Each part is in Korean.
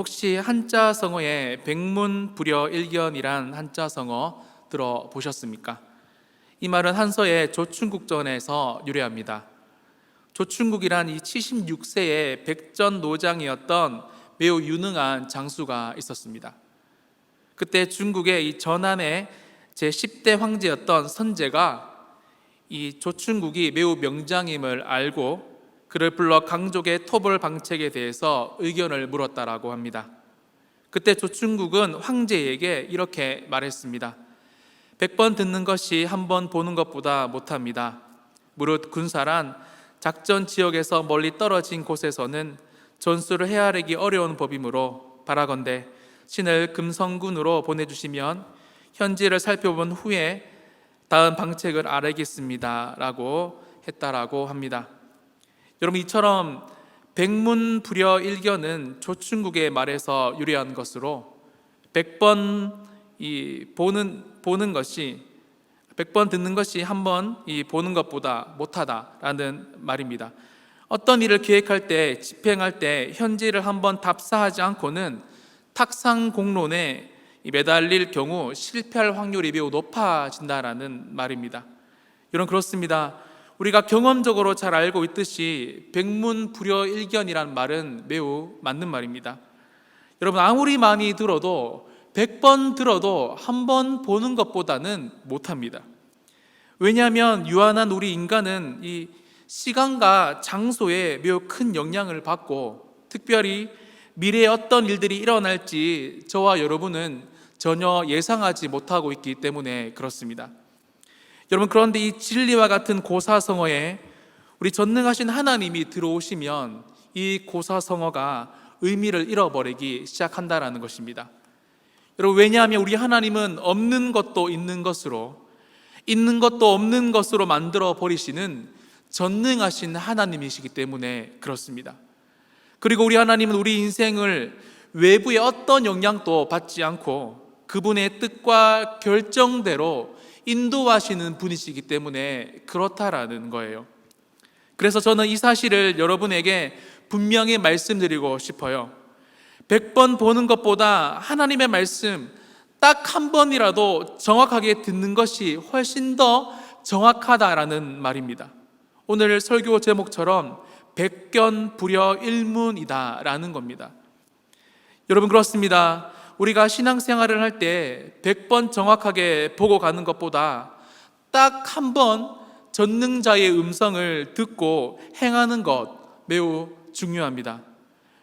혹시 한자 성어에 백문불여 일견이란 한자 성어 들어보셨습니까? 이 말은 한서의 조충국전에서 유래합니다. 조충국이란 이 76세의 백전 노장이었던 매우 유능한 장수가 있었습니다. 그때 중국의 이 전한의 제 10대 황제였던 선제가 이 조충국이 매우 명장임을 알고 그를 불러 강족의 토벌 방책에 대해서 의견을 물었다라고 합니다. 그때 조충국은 황제에게 이렇게 말했습니다. 백번 듣는 것이 한 번 보는 것보다 못합니다. 무릇 군사란 작전 지역에서 멀리 떨어진 곳에서는 전술을 헤아리기 어려운 법이므로 바라건대 신을 금성군으로 보내주시면 현지를 살펴본 후에 다음 방책을 알겠습니다라고 했다라고 합니다. 여러분 이처럼 백문불여 일견은 조충국의 말에서 유래한 것으로 백번 이 보는 보는 것이 백 번 듣는 것이 한 번 이 보는 것보다 못하다라는 말입니다. 어떤 일을 계획할 때 집행할 때 현지를 한번 답사하지 않고는 탁상 공론에 이 매달릴 경우 실패할 확률이 매우 높아진다라는 말입니다. 여러분 그렇습니다. 우리가 경험적으로 잘 알고 있듯이 백문불여일견이란 말은 매우 맞는 말입니다. 여러분 아무리 많이 들어도 100번 들어도 한 번 보는 것보다는 못합니다. 왜냐하면 유한한 우리 인간은 이 시간과 장소에 매우 큰 영향을 받고 특별히 미래에 어떤 일들이 일어날지 저와 여러분은 전혀 예상하지 못하고 있기 때문에 그렇습니다. 여러분 그런데 이 진리와 같은 고사성어에 우리 전능하신 하나님이 들어오시면 이 고사성어가 의미를 잃어버리기 시작한다라는 것입니다. 여러분 왜냐하면 우리 하나님은 없는 것도 있는 것으로 있는 것도 없는 것으로 만들어 버리시는 전능하신 하나님이시기 때문에 그렇습니다. 그리고 우리 하나님은 우리 인생을 외부의 어떤 영향도 받지 않고 그분의 뜻과 결정대로 인도하시는 분이시기 때문에 그렇다라는 거예요. 그래서 저는 이 사실을 여러분에게 분명히 말씀드리고 싶어요. 100번 보는 것보다 하나님의 말씀 딱 한 번이라도 정확하게 듣는 것이 훨씬 더 정확하다라는 말입니다. 오늘 설교 제목처럼 백견 불여 일문이다라는 겁니다. 여러분 그렇습니다. 우리가 신앙생활을 할 때 100번 정확하게 보고 가는 것보다 딱 한 번 전능자의 음성을 듣고 행하는 것 매우 중요합니다.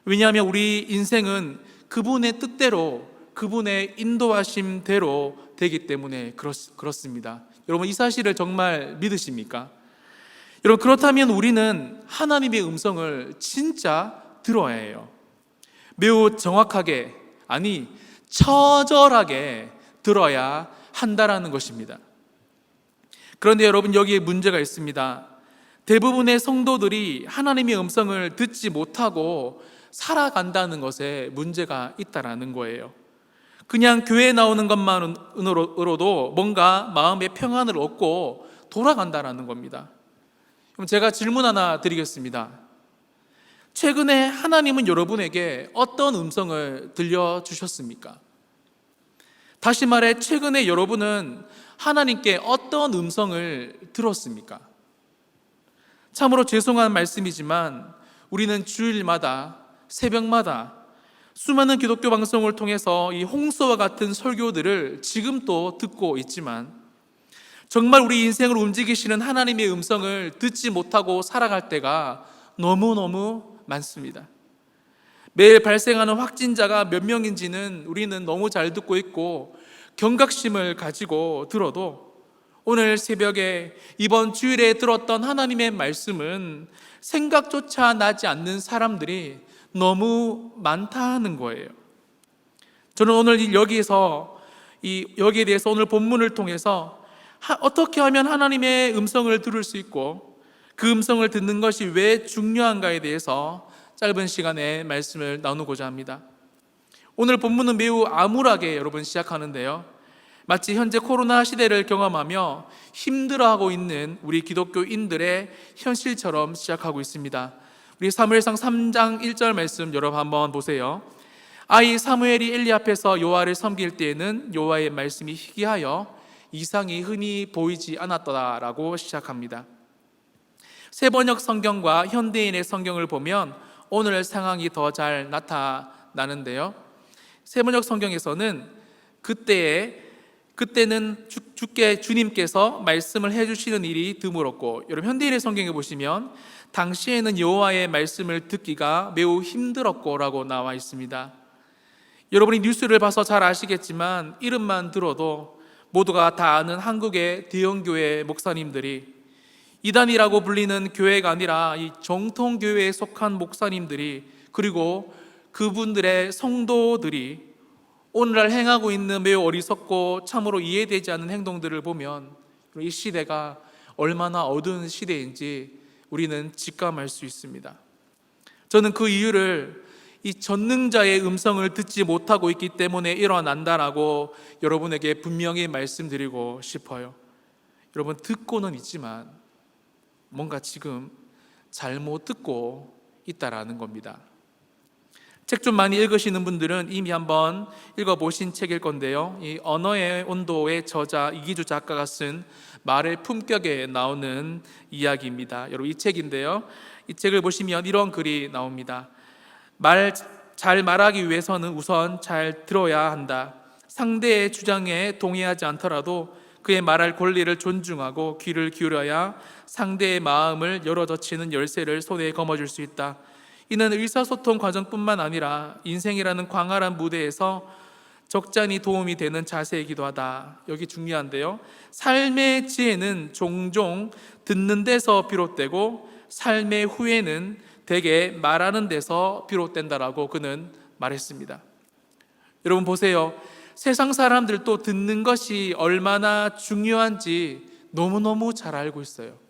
왜냐하면 우리 인생은 그분의 뜻대로 그분의 인도하심대로 되기 때문에 그렇, 그렇습니다. 여러분 이 사실을 정말 믿으십니까? 여러분 그렇다면 우리는 하나님의 음성을 진짜 들어야 해요. 매우 정확하게 아니 처절하게 들어야 한다라는 것입니다. 그런데 여러분 여기에 문제가 있습니다. 대부분의 성도들이 하나님의 음성을 듣지 못하고 살아간다는 것에 문제가 있다라는 거예요. 그냥 교회에 나오는 것만으로도 뭔가 마음의 평안을 얻고 돌아간다라는 겁니다. 그럼 제가 질문 하나 드리겠습니다. 최근에 하나님은 여러분에게 어떤 음성을 들려주셨습니까? 다시 말해, 최근에 여러분은 하나님께 어떤 음성을 들었습니까? 참으로 죄송한 말씀이지만 우리는 주일마다, 새벽마다 수많은 기독교 방송을 통해서 이 홍수와 같은 설교들을 지금도 듣고 있지만 정말 우리 인생을 움직이시는 하나님의 음성을 듣지 못하고 살아갈 때가 너무너무 많습니다. 매일 발생하는 확진자가 몇 명인지는 우리는 너무 잘 듣고 있고 경각심을 가지고 들어도 오늘 새벽에 이번 주일에 들었던 하나님의 말씀은 생각조차 나지 않는 사람들이 너무 많다는 거예요. 저는 오늘 여기에서 이 여기에 대해서 오늘 본문을 통해서 하, 어떻게 하면 하나님의 음성을 들을 수 있고 그 음성을 듣는 것이 왜 중요한가에 대해서 짧은 시간에 말씀을 나누고자 합니다. 오늘 본문은 매우 암울하게 여러분 시작하는데요. 마치 현재 코로나 시대를 경험하며 힘들어하고 있는 우리 기독교인들의 현실처럼 시작하고 있습니다. 우리 사무엘상 3장 1절 말씀 여러분 한번 보세요. 아이 사무엘이 엘리 앞에서 요아를 섬길 때에는 요아의 말씀이 희귀하여 이상이 흔히 보이지 않았더라라고 시작합니다. 세번역 성경과 현대인의 성경을 보면 오늘 상황이 더 잘 나타나는데요. 세번역 성경에서는 그때에 그때는 주, 주께 주님께서 말씀을 해주시는 일이 드물었고 여러분 현대인의 성경에 보시면 당시에는 여호와의 말씀을 듣기가 매우 힘들었고라고 나와 있습니다. 여러분이 뉴스를 봐서 잘 아시겠지만 이름만 들어도 모두가 다 아는 한국의 대형 교회 목사님들이 이단이라고 불리는 교회가 아니라 이 정통 교회에 속한 목사님들이 그리고 그분들의 성도들이 오늘날 행하고 있는 매우 어리석고 참으로 이해되지 않는 행동들을 보면 이 시대가 얼마나 어두운 시대인지 우리는 직감할 수 있습니다. 저는 그 이유를 이 전능자의 음성을 듣지 못하고 있기 때문에 일어난다라고 여러분에게 분명히 말씀드리고 싶어요. 여러분 듣고는 있지만 뭔가 지금 잘못 듣고 있다라는 겁니다. 책 좀 많이 읽으시는 분들은 이미 한번 읽어보신 책일 건데요. 이 언어의 온도의 저자 이기주 작가가 쓴 말의 품격에 나오는 이야기입니다. 여러분 이 책인데요. 이 책을 보시면 이런 글이 나옵니다. 말 잘 말하기 위해서는 우선 잘 들어야 한다. 상대의 주장에 동의하지 않더라도 그의 말할 권리를 존중하고 귀를 기울여야 상대의 마음을 열어젖히는 열쇠를 손에 거머쥘 수 있다. 이는 의사소통 과정뿐만 아니라 인생이라는 광활한 무대에서 적잖이 도움이 되는 자세이기도 하다. 여기 중요한데요. 삶의 지혜는 종종 듣는 데서 비롯되고 삶의 후회는 대개 말하는 데서 비롯된다라고 그는 말했습니다. 여러분 보세요. 세상 사람들도 듣는 것이 얼마나 중요한지 너무너무 잘 알고 있어요.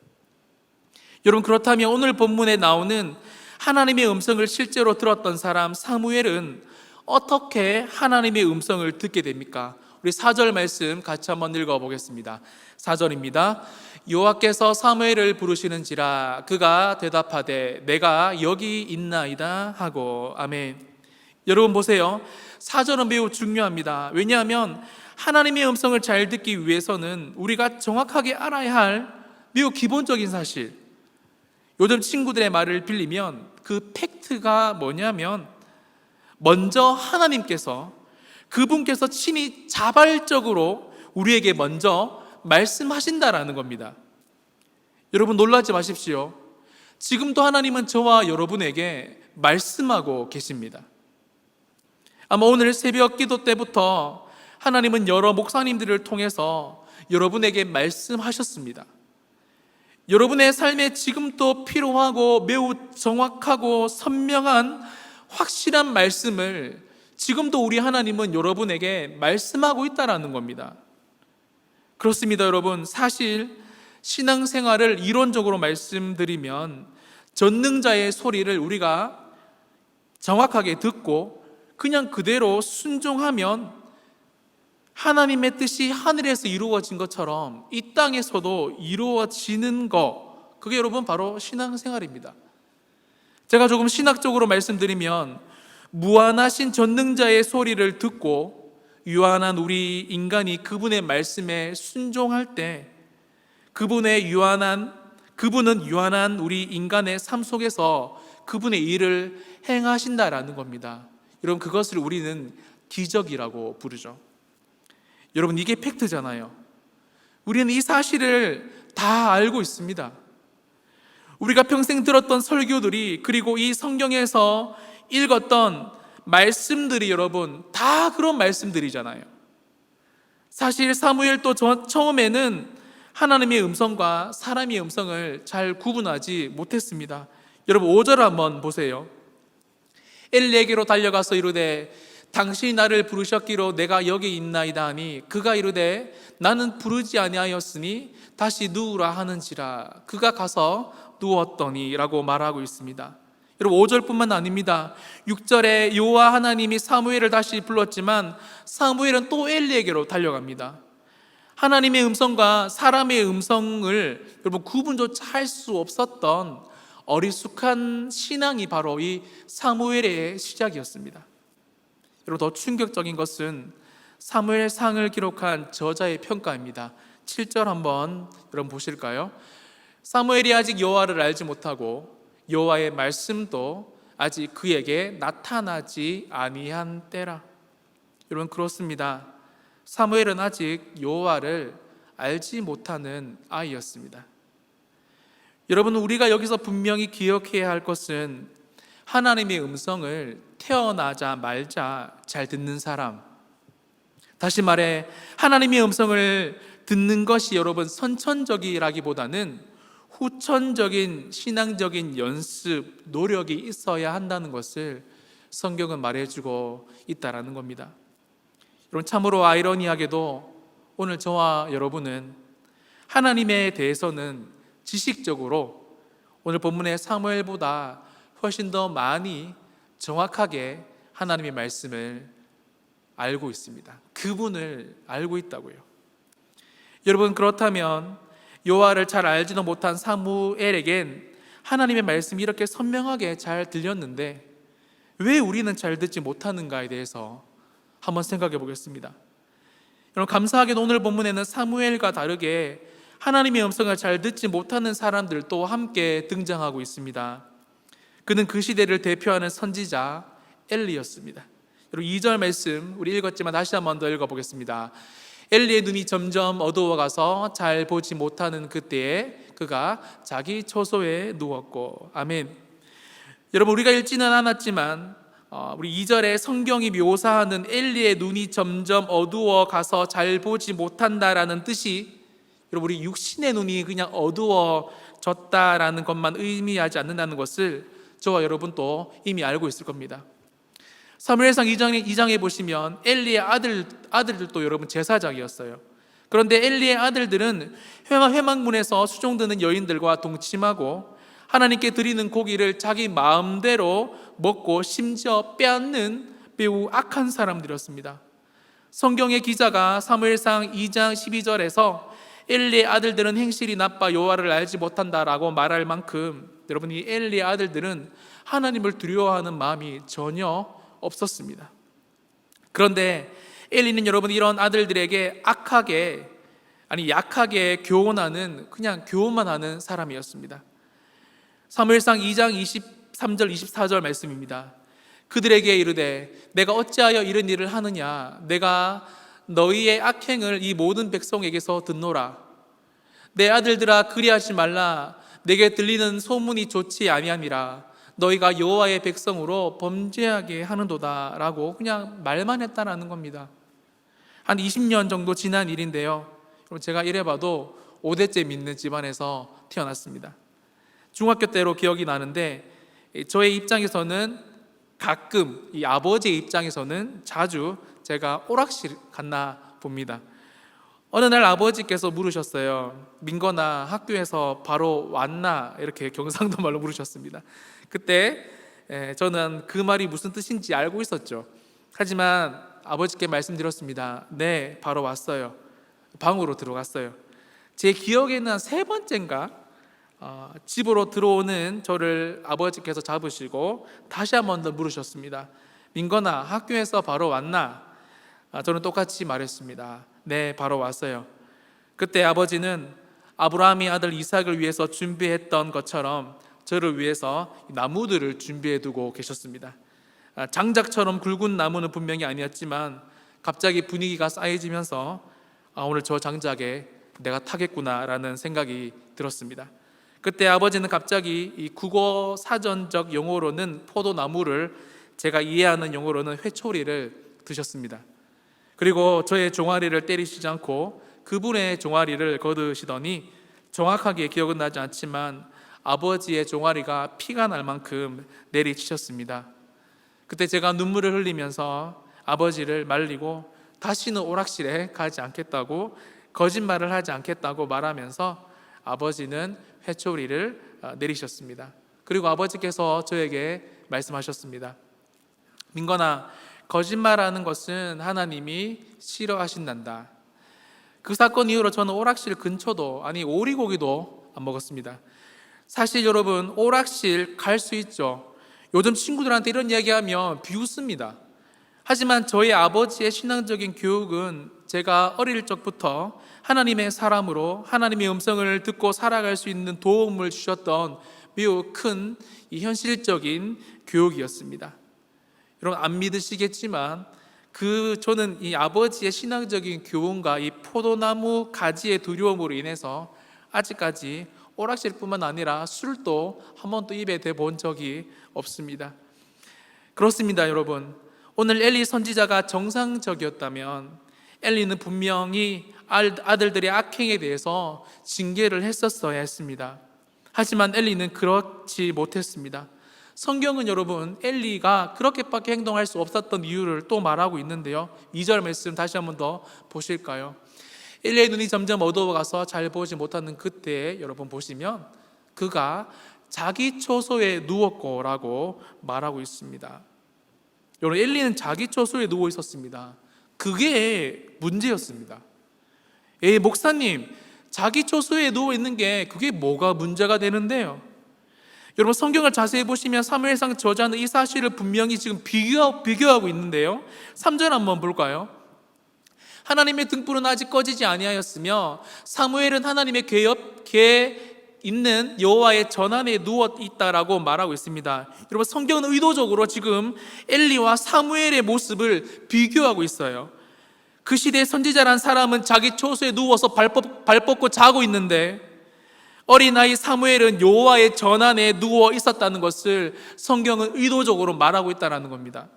여러분 그렇다면 오늘 본문에 나오는 하나님의 음성을 실제로 들었던 사람 사무엘은 어떻게 하나님의 음성을 듣게 됩니까? 우리 4절 말씀 같이 한번 읽어 보겠습니다. 4절입니다. 여호와께서 사무엘을 부르시는지라 그가 대답하되 내가 여기 있나이다 하고 아멘. 여러분 보세요. 4절은 매우 중요합니다. 왜냐하면 하나님의 음성을 잘 듣기 위해서는 우리가 정확하게 알아야 할 매우 기본적인 사실. 요즘 친구들의 말을 빌리면 그 팩트가 뭐냐면 먼저 하나님께서 그분께서 친히 자발적으로 우리에게 먼저 말씀하신다라는 겁니다. 여러분 놀라지 마십시오. 지금도 하나님은 저와 여러분에게 말씀하고 계십니다. 아마 오늘 새벽 기도 때부터 하나님은 여러 목사님들을 통해서 여러분에게 말씀하셨습니다. 여러분의 삶에 지금도 필요하고 매우 정확하고 선명한 확실한 말씀을 지금도 우리 하나님은 여러분에게 말씀하고 있다라는 겁니다. 그렇습니다, 여러분. 사실 신앙생활을 이론적으로 말씀드리면 전능자의 소리를 우리가 정확하게 듣고 그냥 그대로 순종하면 하나님의 뜻이 하늘에서 이루어진 것처럼 이 땅에서도 이루어지는 것, 그게 여러분 바로 신앙생활입니다. 제가 조금 신학적으로 말씀드리면 무한하신 전능자의 소리를 듣고 유한한 우리 인간이 그분의 말씀에 순종할 때 그분의 유한한 그분은 유한한 우리 인간의 삶 속에서 그분의 일을 행하신다라는 겁니다. 여러분 그것을 우리는 기적이라고 부르죠. 여러분 이게 팩트잖아요. 우리는 이 사실을 다 알고 있습니다. 우리가 평생 들었던 설교들이 그리고 이 성경에서 읽었던 말씀들이 여러분 다 그런 말씀들이잖아요. 사실 사무엘도 처음에는 하나님의 음성과 사람의 음성을 잘 구분하지 못했습니다. 여러분 5절 한번 보세요. 엘리에게로 달려가서 이르되 당신이 나를 부르셨기로 내가 여기 있나이다 하니 그가 이르되 나는 부르지 아니하였으니 다시 누우라 하는지라 그가 가서 누웠더니라고 말하고 있습니다. 여러분 5절뿐만 아닙니다. 6절에 여호와 하나님이 사무엘을 다시 불렀지만 사무엘은 또 엘리에게로 달려갑니다. 하나님의 음성과 사람의 음성을 여러분 구분조차 할 수 없었던 어리숙한 신앙이 바로 이 사무엘의 시작이었습니다. 여러분 더 충격적인 것은 사무엘상을 기록한 저자의 평가입니다. 7절 한번 여러분 보실까요? 사무엘이 아직 여호와를 알지 못하고 여호와의 말씀도 아직 그에게 나타나지 아니한 때라. 여러분 그렇습니다. 사무엘은 아직 여호와를 알지 못하는 아이였습니다. 여러분 우리가 여기서 분명히 기억해야 할 것은 하나님의 음성을 태어나자 말자 잘 듣는 사람. 다시 말해 하나님의 음성을 듣는 것이 여러분 선천적이라기보다는 후천적인 신앙적인 연습, 노력이 있어야 한다는 것을 성경은 말해주고 있다라는 겁니다. 여러분 참으로 아이러니하게도 오늘 저와 여러분은 하나님에 대해서는 지식적으로 오늘 본문의 사무엘보다 훨씬 더 많이 정확하게 하나님의 말씀을 알고 있습니다. 그분을 알고 있다고요. 여러분 그렇다면 여호와를 잘 알지도 못한 사무엘에겐 하나님의 말씀이 이렇게 선명하게 잘 들렸는데 왜 우리는 잘 듣지 못하는가에 대해서 한번 생각해 보겠습니다. 여러분 감사하게도 오늘 본문에는 사무엘과 다르게 하나님의 음성을 잘 듣지 못하는 사람들도 함께 등장하고 있습니다. 그는 그 시대를 대표하는 선지자 엘리였습니다. 여러분 2절 말씀 우리 읽었지만 다시 한 번 더 읽어보겠습니다. 엘리의 눈이 점점 어두워가서 잘 보지 못하는 그때에 그가 자기 초소에 누웠고 아멘. 여러분 우리가 읽지는 않았지만 어, 우리 2절에 성경이 묘사하는 엘리의 눈이 점점 어두워 가서 잘 보지 못한다라는 뜻이 여러분 우리 육신의 눈이 그냥 어두워졌다라는 것만 의미하지 않는다는 것을 저와 여러분 또 이미 알고 있을 겁니다. 사무엘상 2장에, 2장에 보시면 엘리의 아들, 아들들도 여러분 제사장이었어요. 그런데 엘리의 아들들은 회막, 회막문에서 수종드는 여인들과 동침하고 하나님께 드리는 고기를 자기 마음대로 먹고 심지어 빼앗는 매우 악한 사람들이었습니다. 성경의 기자가 사무엘상 2장 12절에서 엘리의 아들들은 행실이 나빠 여호와를 알지 못한다라고 말할 만큼 여러분 이 엘리의 아들들은 하나님을 두려워하는 마음이 전혀 없었습니다. 그런데 엘리는 여러분 이런 아들들에게 악하게 아니 약하게 교훈하는 그냥 교훈만 하는 사람이었습니다. 사무엘상 2장 23절 24절 말씀입니다. 그들에게 이르되 내가 어찌하여 이런 일을 하느냐 내가 너희의 악행을 이 모든 백성에게서 듣노라 내 아들들아 그리하지 말라 내게 들리는 소문이 좋지 아니함이라 너희가 여호와의 백성으로 범죄하게 하는도다라고 그냥 말만 했다라는 겁니다. 한 20년 정도 지난 일인데요. 제가 이래봐도 5대째 믿는 집안에서 태어났습니다. 중학교 때로 기억이 나는데 저의 입장에서는 가끔 이 아버지의 입장에서는 자주 제가 오락실 갔나 봅니다. 어느 날 아버지께서 물으셨어요. 민거나 학교에서 바로 왔나 이렇게 경상도 말로 물으셨습니다. 그때 예, 저는 그 말이 무슨 뜻인지 알고 있었죠. 하지만 아버지께 말씀드렸습니다. 네, 바로 왔어요. 방으로 들어갔어요. 제 기억에는 한세 번째인가 어, 집으로 들어오는 저를 아버지께서 잡으시고 다시 한 번 더 물으셨습니다. 민건아, 학교에서 바로 왔나? 아, 저는 똑같이 말했습니다. 네, 바로 왔어요. 그때 아버지는 아브라함이 아들 이삭을 위해서 준비했던 것처럼 저를 위해서 나무들을 준비해 두고 계셨습니다. 아, 장작처럼 굵은 나무는 분명히 아니었지만 갑자기 분위기가 쌓여지면서 아, 오늘 저 장작에 내가 타겠구나라는 생각이 들었습니다. 그때 아버지는 갑자기 이 국어 사전적 용어로는 포도나무를 제가 이해하는 용어로는 회초리를 드셨습니다. 그리고 저의 종아리를 때리시지 않고 그분의 종아리를 거두시더니 정확하게 기억은 나지 않지만 아버지의 종아리가 피가 날 만큼 내리치셨습니다. 그때 제가 눈물을 흘리면서 아버지를 말리고 다시는 오락실에 가지 않겠다고 거짓말을 하지 않겠다고 말하면서 아버지는 회초리를 어, 내리셨습니다. 그리고 아버지께서 저에게 말씀하셨습니다. 민건아, 거짓말하는 것은 하나님이 싫어하신단다. 그 사건 이후로 저는 오락실 근처도 아니 오리고기도 안 먹었습니다. 사실 여러분 오락실 갈 수 있죠. 요즘 친구들한테 이런 이야기하면 비웃습니다. 하지만 저희 아버지의 신앙적인 교육은 제가 어릴 적부터 하나님의 사람으로 하나님의 음성을 듣고 살아갈 수 있는 도움을 주셨던 매우 큰이 현실적인 교육이었습니다. 여러분 안 믿으시겠지만 그 저는 이 아버지의 신앙적인 교훈과 이 포도나무 가지의 두려움으로 인해서 아직까지 오락실뿐만 아니라 술도 한 번도 입에 대본 적이 없습니다. 그렇습니다, 여러분. 오늘 엘리 선지자가 정상적이었다면 엘리는 분명히 알- 아들들의 악행에 대해서 징계를 했었어야 했습니다. 하지만 엘리는 그렇지 못했습니다. 성경은 여러분 엘리가 그렇게밖에 행동할 수 없었던 이유를 또 말하고 있는데요. 2절 말씀 다시 한번 더 보실까요? 엘리의 눈이 점점 어두워가서 잘 보지 못하는 그때 여러분 보시면 그가 자기 초소에 누웠고라고 말하고 있습니다. 여러분 엘리는 자기 초소에 누워 있었습니다. 그게 문제였습니다. 예, 목사님, 자기 초소에 누워 있는 게 그게 뭐가 문제가 되는데요? 여러분 성경을 자세히 보시면 사무엘상 저자는 이 사실을 분명히 지금 비교, 비교하고 있는데요. 3절 한번 볼까요? 하나님의 등불은 아직 꺼지지 아니하였으며 사무엘은 하나님의 궤 옆에 있는 여호와의 전안에 누워 있다라고 말하고 있습니다. 여러분 성경은 의도적으로 지금 엘리와 사무엘의 모습을 비교하고 있어요. 그 시대의 선지자란 사람은 자기 초소에 누워서 발 뻗고 자고 있는데 어린아이 사무엘은 여호와의 전안에 누워 있었다는 것을 성경은 의도적으로 말하고 있다는 겁니다.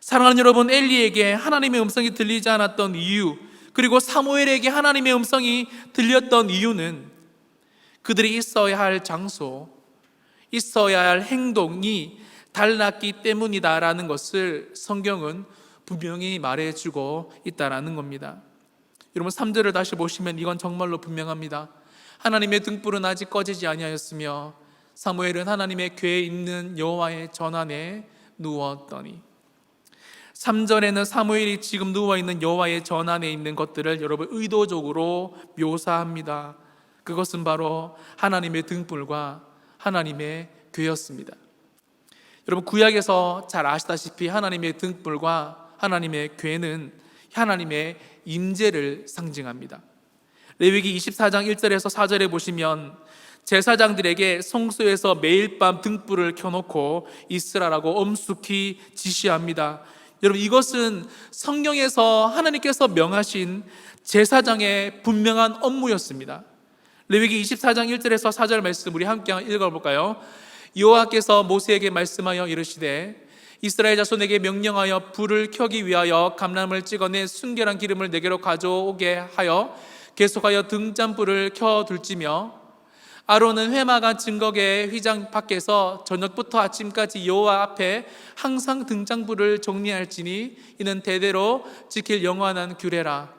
사랑하는 여러분, 엘리에게 하나님의 음성이 들리지 않았던 이유, 그리고 사무엘에게 하나님의 음성이 들렸던 이유는 그들이 있어야 할 장소, 있어야 할 행동이 달랐기 때문이다라는 것을 성경은 분명히 말해주고 있다라는 겁니다. 여러분 3절을 다시 보시면 이건 정말로 분명합니다. 하나님의 등불은 아직 꺼지지 아니하였으며 사무엘은 하나님의 궤에 있는 여호와의 전안에 누웠더니 3절에는 사무엘이 지금 누워 있는 여호와의 전안에 있는 것들을 여러분 의도적으로 묘사합니다. 그것은 바로 하나님의 등불과 하나님의 궤였습니다. 여러분 구약에서 잘 아시다시피 하나님의 등불과 하나님의 궤는 하나님의 임재를 상징합니다. 레위기 24장 1절에서 4절에 보시면 제사장들에게 성소에서 매일 밤 등불을 켜놓고 있으라라고 엄숙히 지시합니다. 여러분 이것은 성경에서 하나님께서 명하신 제사장의 분명한 업무였습니다. 레위기 24장 1절에서 4절 말씀 우리 함께 읽어볼까요? 여호와께서 모세에게 말씀하여 이르시되 이스라엘 자손에게 명령하여 불을 켜기 위하여 감람을 찍어내 순결한 기름을 내게로 가져오게 하여 계속하여 등잔불을 켜 둘지며 아론은 회막한 증거계 휘장 밖에서 저녁부터 아침까지 여호와 앞에 항상 등장불을 정리할지니 이는 대대로 지킬 영원한 규례라.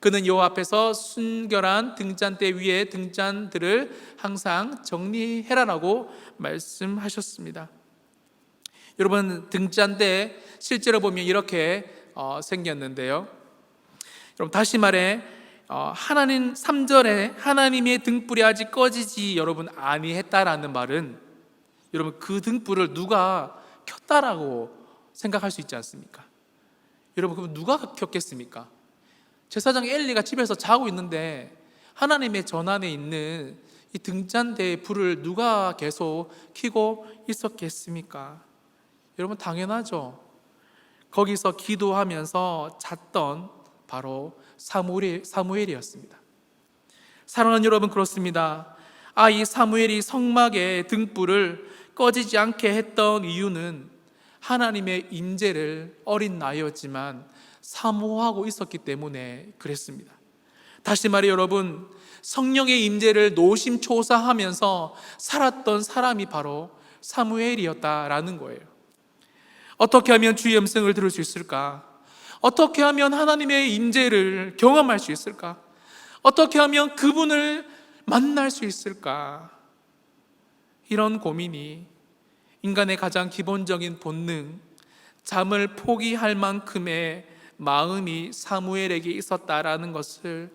그는 여호와 앞에서 순결한 등잔대 위에 등잔들을 항상 정리해라라고 말씀하셨습니다. 여러분 등잔대 실제로 보면 이렇게 어, 생겼는데요. 여러분 다시 말해 어, 하나님 3절에 하나님의 등불이 아직 꺼지지 여러분 아니했다라는 말은 여러분 그 등불을 누가 켰다라고 생각할 수 있지 않습니까? 여러분 그럼 누가 켰겠습니까? 제사장 엘리가 집에서 자고 있는데 하나님의 전안에 있는 이 등잔대의 불을 누가 계속 켜고 있었겠습니까? 여러분 당연하죠. 거기서 기도하면서 잤던 바로 사무엘, 사무엘이었습니다. 사랑하는 여러분 그렇습니다. 아, 이 사무엘이 성막의 등불을 꺼지지 않게 했던 이유는 하나님의 임재를 어린 나이였지만 사모하고 있었기 때문에 그랬습니다. 다시 말해 여러분, 성령의 임재를 노심초사하면서 살았던 사람이 바로 사무엘이었다라는 거예요. 어떻게 하면 주의 음성을 들을 수 있을까? 어떻게 하면 하나님의 임재를 경험할 수 있을까? 어떻게 하면 그분을 만날 수 있을까? 이런 고민이 인간의 가장 기본적인 본능, 잠을 포기할 만큼의 마음이 사무엘에게 있었다라는 것을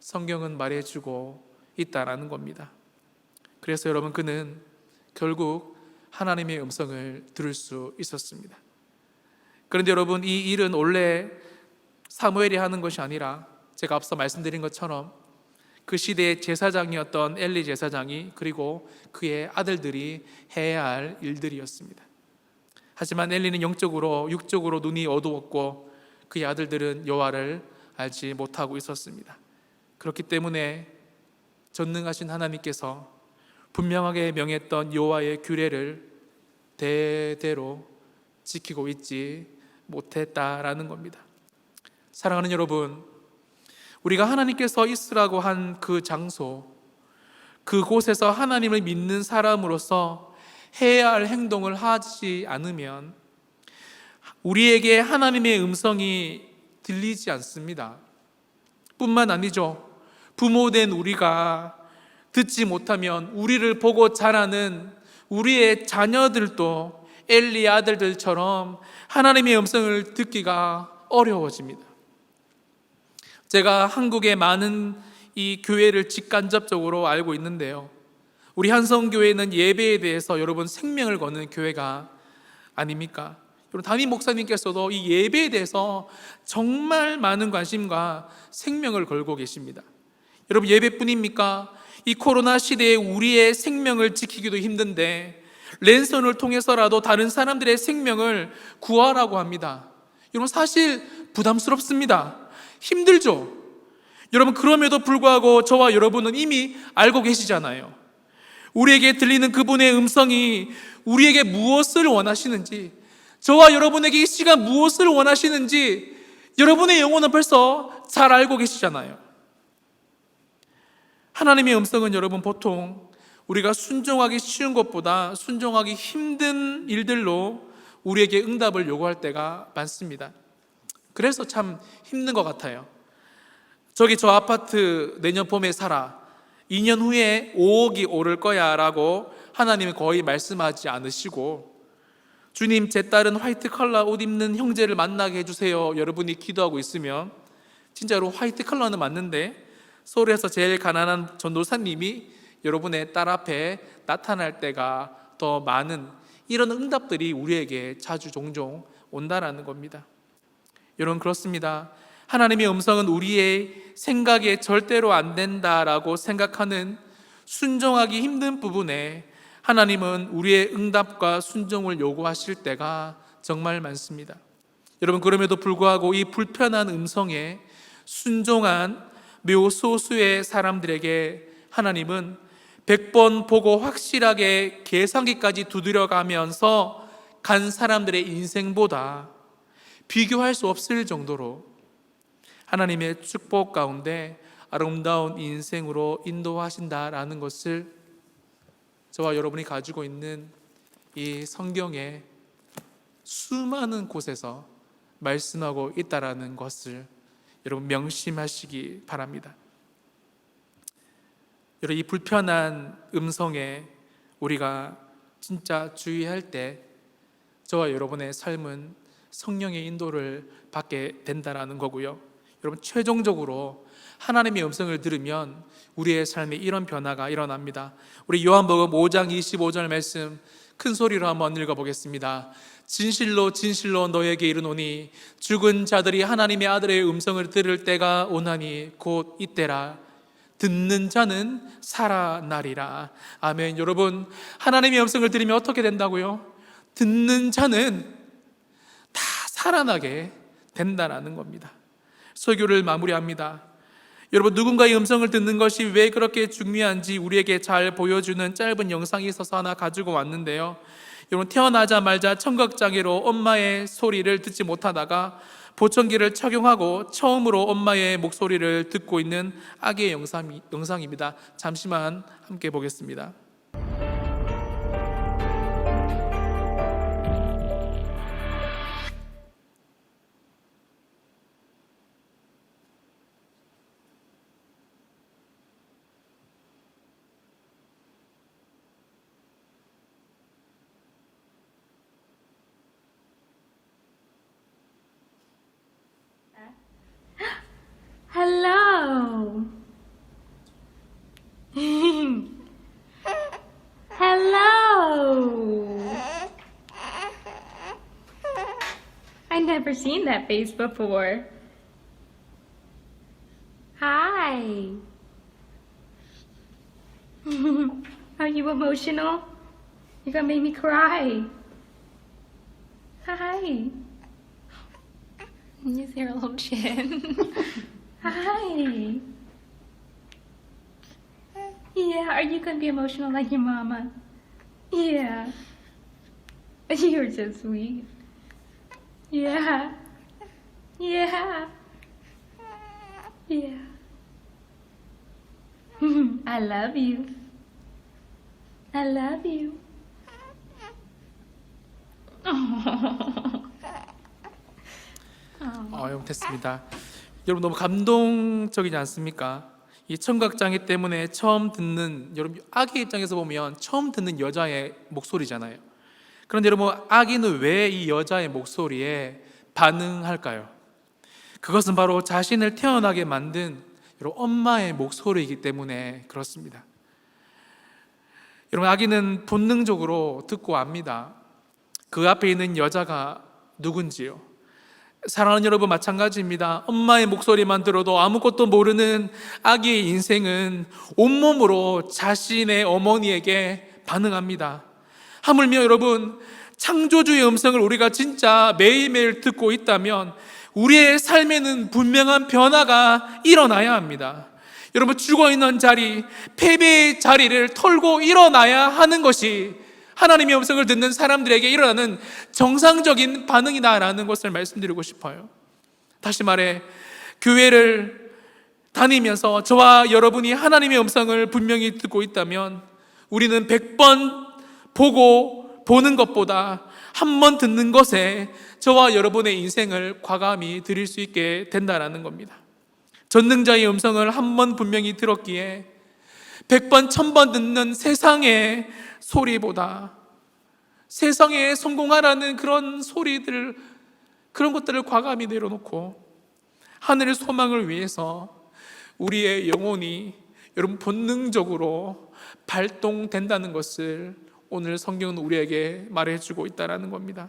성경은 말해주고 있다라는 겁니다. 그래서 여러분 그는 결국 하나님의 음성을 들을 수 있었습니다. 그런데 여러분 이 일은 원래 사무엘이 하는 것이 아니라 제가 앞서 말씀드린 것처럼 그 시대의 제사장이었던 엘리 제사장이 그리고 그의 아들들이 해야 할 일들이었습니다. 하지만 엘리는 영적으로 육적으로 눈이 어두웠고 그의 아들들은 여호와를 알지 못하고 있었습니다. 그렇기 때문에 전능하신 하나님께서 분명하게 명했던 여호와의 규례를 대대로 지키고 있지 못했다라는 겁니다. 사랑하는 여러분, 우리가 하나님께서 있으라고 한 그 장소, 그곳에서 하나님을 믿는 사람으로서 해야 할 행동을 하지 않으면 우리에게 하나님의 음성이 들리지 않습니다. 뿐만 아니죠. 부모된 우리가 듣지 못하면 우리를 보고 자라는 우리의 자녀들도 엘리 아들들처럼 하나님의 음성을 듣기가 어려워집니다. 제가 한국의 많은 이 교회를 직간접적으로 알고 있는데요. 우리 한성교회는 예배에 대해서 여러분 생명을 거는 교회가 아닙니까? 여러분 담임 목사님께서도 이 예배에 대해서 정말 많은 관심과 생명을 걸고 계십니다. 여러분 예배뿐입니까? 이 코로나 시대에 우리의 생명을 지키기도 힘든데 랜선을 통해서라도 다른 사람들의 생명을 구하라고 합니다. 여러분 사실 부담스럽습니다. 힘들죠. 여러분 그럼에도 불구하고 저와 여러분은 이미 알고 계시잖아요. 우리에게 들리는 그분의 음성이 우리에게 무엇을 원하시는지, 저와 여러분에게 이 시간 무엇을 원하시는지 여러분의 영혼은 벌써 잘 알고 계시잖아요. 하나님의 음성은 여러분 보통 우리가 순종하기 쉬운 것보다 순종하기 힘든 일들로 우리에게 응답을 요구할 때가 많습니다. 그래서 참 힘든 것 같아요. 저기 저 아파트 내년 봄에 살아. 2년 후에 5억이 오를 거야 라고 하나님은 거의 말씀하지 않으시고 주님 제 딸은 화이트 컬러 옷 입는 형제를 만나게 해주세요 여러분이 기도하고 있으면 진짜로 화이트 컬러는 맞는데 서울에서 제일 가난한 전도사님이 여러분의 딸 앞에 나타날 때가 더 많은 이런 응답들이 우리에게 자주 종종 온다라는 겁니다 여러분 그렇습니다 하나님의 음성은 우리의 생각에 절대로 안 된다라고 생각하는 순종하기 힘든 부분에 하나님은 우리의 응답과 순종을 요구하실 때가 정말 많습니다. 여러분, 그럼에도 불구하고 이 불편한 음성에 순종한 묘소수의 사람들에게 하나님은 100번 보고 확실하게 계산기까지 두드려가면서 간 사람들의 인생보다 비교할 수 없을 정도로 하나님의 축복 가운데 아름다운 인생으로 인도하신다라는 것을 저와 여러분이 가지고 있는 이 성경의 수많은 곳에서 말씀하고 있다라는 것을 여러분 명심하시기 바랍니다. 여러분 이 불편한 음성에 우리가 진짜 주의할 때 저와 여러분의 삶은 성령의 인도를 받게 된다라는 거고요. 여러분 최종적으로 하나님의 음성을 들으면 우리의 삶에 이런 변화가 일어납니다. 우리 요한복음 5장 25절 말씀 큰 소리로 한번 읽어 보겠습니다. 진실로 진실로 너에게 이르노니 죽은 자들이 하나님의 아들의 음성을 들을 때가 오나니 곧 이때라 듣는 자는 살아나리라. 아멘. 여러분, 하나님의 음성을 들으면 어떻게 된다고요? 듣는 자는 다 살아나게 된다라는 겁니다. 설교를 마무리합니다. 여러분 누군가의 음성을 듣는 것이 왜 그렇게 중요한지 우리에게 잘 보여주는 짧은 영상이 있어서 하나 가지고 왔는데요. 여러분 태어나자마자 청각장애로 엄마의 소리를 듣지 못하다가 보청기를 착용하고 처음으로 엄마의 목소리를 듣고 있는 아기의 영상, 영상입니다. 잠시만 함께 보겠습니다. Never seen that face before. Hi. Are you emotional? You're gonna make me cry. Hi. Use your little chin. Hi. Yeah, are you gonna be emotional like your mama? Yeah. You're so sweet. Yeah. Yeah. Yeah. I love you. I love you. 어, 여러분 됐습니다. 여러분 너무 감동적이지 않습니까? 이 청각장애 때문에 처음 듣는 여러분 아기 입장에서 보면 처음 듣는 여자의 목소리잖아요. 그런데 여러분 아기는 왜이 여자의 목소리에 반응할까요? 그것은 바로 자신을 태어나게 만든 여러분 엄마의 목소리이기 때문에 그렇습니다. 여러분 아기는 본능적으로 듣고 압니다. 그 앞에 있는 여자가 누군지요. 사랑하는 여러분 마찬가지입니다. 엄마의 목소리만 들어도 아무것도 모르는 아기의 인생은 온몸으로 자신의 어머니에게 반응합니다. 하물며 여러분 창조주의 음성을 우리가 진짜 매일매일 듣고 있다면 우리의 삶에는 분명한 변화가 일어나야 합니다. 여러분 죽어 있는 자리, 패배의 자리를 털고 일어나야 하는 것이 하나님의 음성을 듣는 사람들에게 일어나는 정상적인 반응이다라는 것을 말씀드리고 싶어요. 다시 말해, 교회를 다니면서 저와 여러분이 하나님의 음성을 분명히 듣고 있다면 우리는 100번 보고 보는 것보다 한 번 듣는 것에 저와 여러분의 인생을 과감히 드릴 수 있게 된다라는 겁니다. 전능자의 음성을 한 번 분명히 들었기에 100번, 1000번 듣는 세상의 소리보다 세상에 성공하라는 그런 소리들, 그런 것들을 과감히 내려놓고 하늘의 소망을 위해서 우리의 영혼이 여러분 본능적으로 발동된다는 것을 오늘 성경은 우리에게 말해주고 있다라는 겁니다.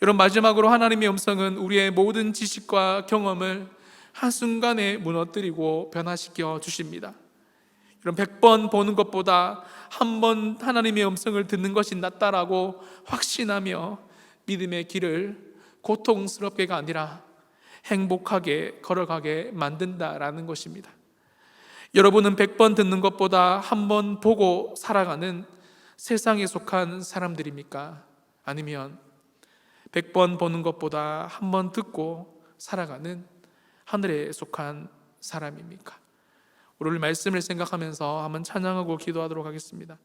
여러분 마지막으로 하나님의 음성은 우리의 모든 지식과 경험을 한순간에 무너뜨리고 변화시켜 주십니다. 여러분 100번 보는 것보다 한 번 하나님의 음성을 듣는 것이 낫다라고 확신하며 믿음의 길을 고통스럽게가 아니라 행복하게 걸어가게 만든다라는 것입니다. 여러분은 100번 듣는 것보다 한 번 보고 살아가는 세상에 속한 사람들입니까? 아니면 100번 보는 것보다 한 번 듣고 살아가는 하늘에 속한 사람입니까? 오늘 말씀을 생각하면서 한번 찬양하고 기도하도록 하겠습니다.